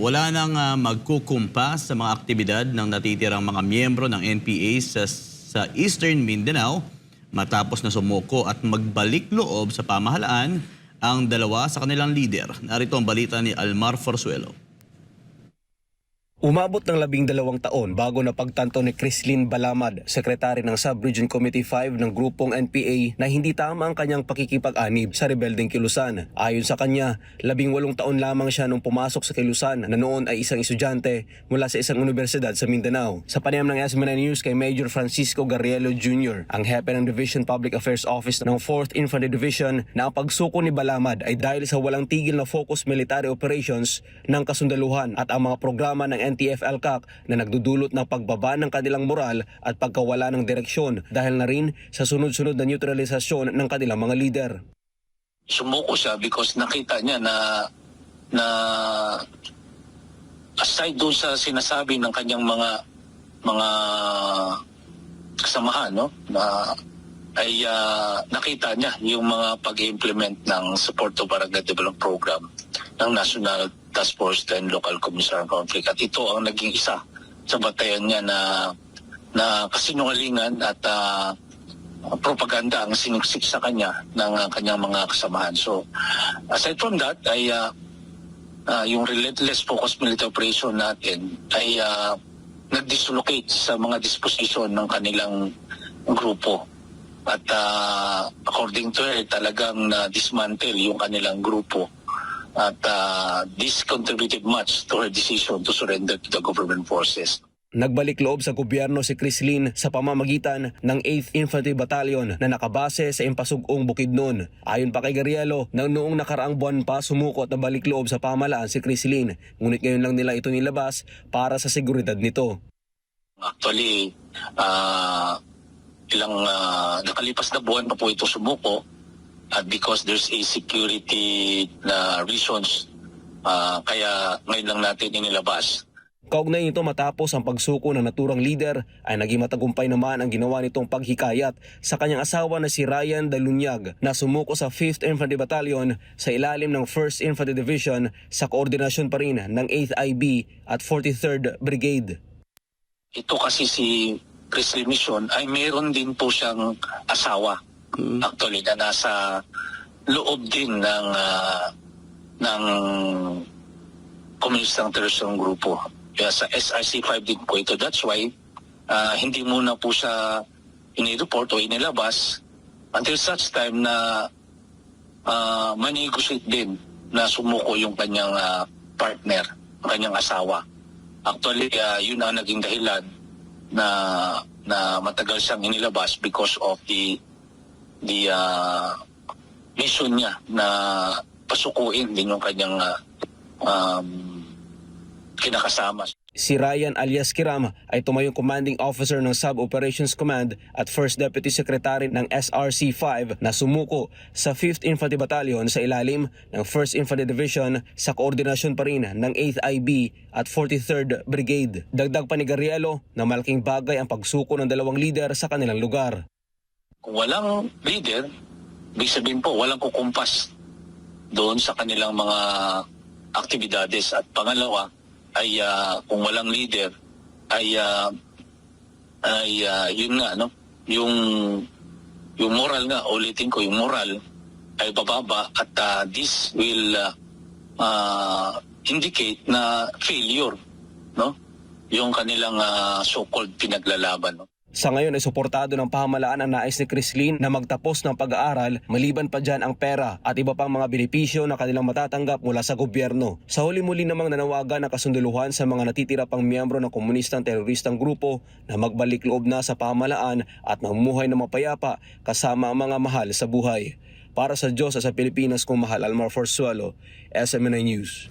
wala nang ah, magkukumpas sa mga aktibidad ng natitirang mga miyembro ng NPA sa, sa Eastern Mindanao matapos na sumuko at magbalik loob sa pamahalaan ang dalawa sa kanilang leader. Narito ang balita ni Almar Forzuelo. Umabot ng labing dalawang taon bago na pagtanto ni Crislin Balamad, sekretary ng Sub-Region Committee 5 ng grupong NPA na hindi tama ang kanyang pakikipag-anib sa rebeldeng Kilusan. Ayon sa kanya, labing walong taon lamang siya nung pumasok sa Kilusan na noon ay isang estudyante mula sa isang universidad sa Mindanao. Sa panayam ng SMNA News kay Major Francisco Garrielo Jr., ang hepe ng Division Public Affairs Office ng 4th Infantry Division na ang pagsuko ni Balamad ay dahil sa walang tigil na focus military operations ng kasundaluhan at ang mga programa ng NTF-LCAC na nagdudulot ng pagbaba ng kanilang moral at pagkawala ng direksyon dahil na rin sa sunod-sunod na neutralisasyon ng kanilang mga leader. sumuko siya because nakita niya na na aside doon sa sinasabi ng kanyang mga mga kasamahan no na ay ah, nakita niya yung mga pag-implement ng support to barangay development program ng National Task Force and Local Commissioner on Conflict at ito ang naging isa sa batayan niya na na kasinungalingan at ah, propaganda ang siniksik sa kanya ng uh, kanyang mga kasamahan. So, aside from that, ay uh, uh, yung relentless focus military operation natin ay uh, nag-dislocate sa mga disposition ng kanilang grupo. At uh, according to her, talagang na-dismantle yung kanilang grupo. At uh, this contributed much to her decision to surrender to the government forces. Nagbalik loob sa gobyerno si Crislin sa pamamagitan ng 8th Infantry Battalion na nakabase sa Impasugong Bukidnon. Ayon pa kay Garielo, nang noong nakaraang buwan pa sumuko at nabalik loob sa pamalaan si Crislin. Ngunit ngayon lang nila ito nilabas para sa seguridad nito. Actually, ah, ilang ah, nakalipas na buwan pa po ito sumuko at because there's a security na reasons ah, kaya ngayon lang natin inilabas. Kaugnay nito matapos ang pagsuko ng naturang leader ay naging matagumpay naman ang ginawa nitong paghikayat sa kanyang asawa na si Ryan Dalunyag na sumuko sa 5th Infantry Battalion sa ilalim ng 1st Infantry Division sa koordinasyon pa rin ng 8th IB at 43rd Brigade. Ito kasi si Chris Mission ay meron din po siyang asawa actually na nasa loob din ng ah, ng komunistang terorisong grupo. Kaya sa SRC-5 din po ito. That's why ah, hindi muna po siya inireport o inilabas until such time na uh, manegotiate din na sumuko yung kanyang ah, partner, ang kanyang asawa. Actually, ah, yun ang naging dahilan na na matagal siyang inilabas because of the the ah, mission niya na pasukuin din yung kanyang ah, um, kinakasama. Si Ryan alias Kiram ay tumayong commanding officer ng Sub-Operations Command at First Deputy Secretary ng SRC-5 na sumuko sa 5th Infantry Battalion sa ilalim ng 1st Infantry Division sa koordinasyon pa rin ng 8th IB at 43rd Brigade. Dagdag pa ni Garrielo na malaking bagay ang pagsuko ng dalawang leader sa kanilang lugar. Kung walang leader, ibig sabihin po, walang kukumpas doon sa kanilang mga aktibidades. At pangalawa, ay ah, kung walang leader, ay ah, ay ah, yun nga, no? Yung, yung moral nga, ulitin ko, yung moral ay bababa at ah, this will ah, ah, indicate na failure, no? Yung kanilang ah, so-called pinaglalaban, no? Sa ngayon ay suportado ng pamahalaan ang nais ni Crislin na magtapos ng pag-aaral maliban pa dyan ang pera at iba pang mga benepisyo na kanilang matatanggap mula sa gobyerno. Sa huli-muli namang nanawagan ng kasunduluhan sa mga natitira pang miyembro ng komunistang teroristang grupo na magbalik loob na sa pamahalaan at mamumuhay na mapayapa kasama ang mga mahal sa buhay. Para sa Diyos at sa Pilipinas kung mahal Almar Forzuelo, SMNI News.